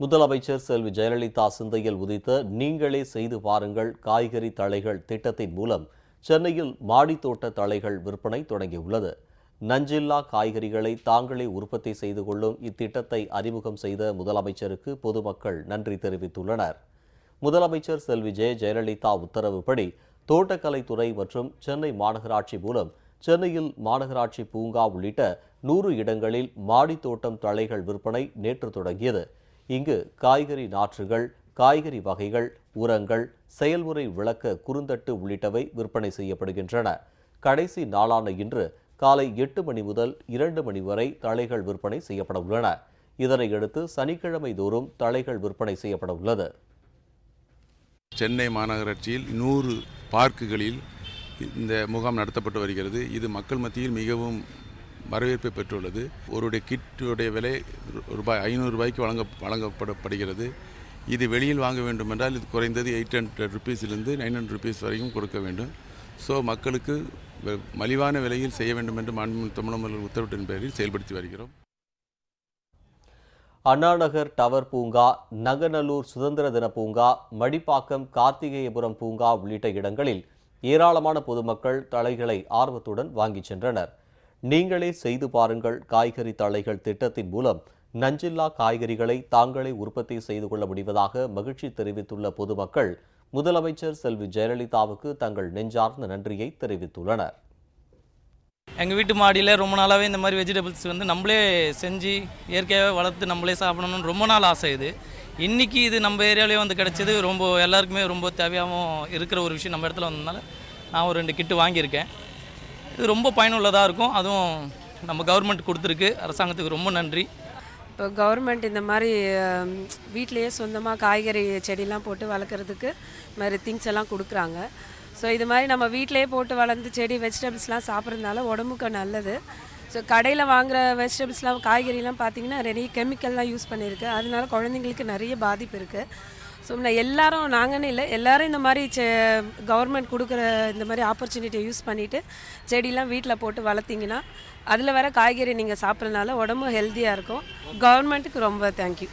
முதலமைச்சர் செல்வி ஜெயலலிதா சிந்தையில் உதித்த நீங்களே செய்து பாருங்கள் காய்கறி தழைகள் திட்டத்தின் மூலம் சென்னையில் மாடித்தோட்ட தழைகள் விற்பனை தொடங்கியுள்ளது. நஞ்சில்லா காய்கறிகளை தாங்களே உற்பத்தி செய்து கொள்ளும் இத்திட்டத்தை அறிமுகம் செய்த முதலமைச்சருக்கு பொதுமக்கள் நன்றி தெரிவித்துள்ளனர். முதலமைச்சர் செல்வி ஜெய ஜெயலலிதா உத்தரவுப்படி தோட்டக்கலைத்துறை மற்றும் சென்னை மாநகராட்சி மூலம் சென்னையில் மாநகராட்சி பூங்கா உள்ளிட்ட நூறு இடங்களில் மாடித்தோட்டம் தழைகள் விற்பனை நேற்று தொடங்கியது. இங்கு காய்கறி நாற்றுகள் காய்கறி வகைகள் உரங்கள் செயல்முறை விளக்க குறுந்தட்டு உள்ளிட்டவை விற்பனை செய்யப்படுகின்றன. கடைசி நாளான இன்று காலை எட்டு மணி முதல் இரண்டு மணி வரை தழைகள் விற்பனை செய்யப்பட உள்ளன. இதனையடுத்து சனிக்கிழமை தோறும் தழைகள் விற்பனை செய்யப்பட உள்ளது. சென்னை மாநகராட்சியில் நூறு பார்க்குகளில் இந்த முகாம் நடத்தப்பட்டு வருகிறது. இது மக்கள் மத்தியில் மிகவும் வரவேற்பை பெற்றுள்ளது. ஒருடைய கிட்டுடைய விலை ரூபாய் ஐநூறு ரூபாய்க்கு வழங்க வழங்கப்படப்படுகிறது. இது வெளியில் வாங்க வேண்டும் என்றால் இது குறைந்தது எயிட் ஹண்ட்ரட் ருபீஸிலிருந்து நைன் ஹண்ட்ரட் ருபீஸ் வரைக்கும் கொடுக்க வேண்டும். ஸோ மக்களுக்கு மலிவான விலையில் செய்ய வேண்டும் என்று மாண்பு தமிழக உத்தரவிட்டின் பேரில் செயல்படுத்தி வருகிறோம். அண்ணாநகர் டவர் பூங்கா நங்கநல்லூர் சுதந்திர தின பூங்கா மடிப்பாக்கம் கார்த்திகேயபுரம் பூங்கா உள்ளிட்ட இடங்களில் ஏராளமான பொதுமக்கள் தலைகளை ஆர்வத்துடன் வாங்கிச் சென்றனர். நீங்களே செய்து பாருங்கள் காய்கறி தழைகள் திட்டத்தின் மூலம் நஞ்சில்லா காய்கறிகளை தாங்களே உற்பத்தி செய்து கொள்ள முடிவதாக மகிழ்ச்சி தெரிவித்துள்ள பொதுமக்கள் முதலமைச்சர் செல்வி ஜெயலலிதாவுக்கு தங்கள் நெஞ்சார்ந்த நன்றியை தெரிவித்துள்ளனர். எங்கள் வீட்டு மாடியில் ரொம்ப நாளாகவே இந்த மாதிரி வெஜிடபிள்ஸ் வந்து நம்மளே செஞ்சு இயற்கையாகவே வளர்த்து நம்மளே சாப்பிடணும்னு ரொம்ப நாள் ஆசை இது. இன்றைக்கி இது நம்ம ஏரியாவிலே வந்து கிடச்சது ரொம்ப எல்லாருக்குமே ரொம்ப தேவையாகவும் இருக்கிற ஒரு விஷயம் நம்ம இடத்துல வந்ததுனால நான் ஒரு ரெண்டு கிட்டு வாங்கியிருக்கேன். இது ரொம்ப பயனுள்ளதாக இருக்கும். அதுவும் நம்ம கவர்மெண்ட் கொடுத்துருக்கு. அரசாங்கத்துக்கு ரொம்ப நன்றி. இப்போ கவர்மெண்ட் இந்த மாதிரி வீட்லேயே சொந்தமாக காய்கறி செடிலாம் போட்டு வளர்க்குறதுக்கு இது மாதிரி திங்ஸ் எல்லாம் கொடுக்குறாங்க. ஸோ இது மாதிரி நம்ம வீட்டிலேயே போட்டு வளர்ந்து செடி வெஜிடபிள்ஸ்லாம் சாப்பிட்றதுனால உடம்புக்கு நல்லது. ஸோ கடையில் வாங்குற வெஜிடபிள்ஸ்லாம் காய்கறிலாம் பார்த்தீங்கன்னா நிறைய கெமிக்கல்லாம் யூஸ் பண்ணியிருக்கு. அதனால குழந்தைங்களுக்கு நிறைய பாதிப்பு இருக்குது ஸோ எல்லாரும் நாங்கன்னு இல்லை எல்லாரும் இந்த மாதிரி செ கவர்மெண்ட் கொடுக்குற இந்த மாதிரி ஆப்பர்ச்சுனிட்டியை யூஸ் பண்ணிவிட்டு செடிலாம் வீட்டில் போட்டு வளர்த்திங்கன்னா அதில் வர காய்கறி நீங்கள் சாப்பிட்றதுனால உடம்பு ஹெல்த்தியாக இருக்கும். கவர்மெண்ட்டுக்கு ரொம்ப தேங்க்யூ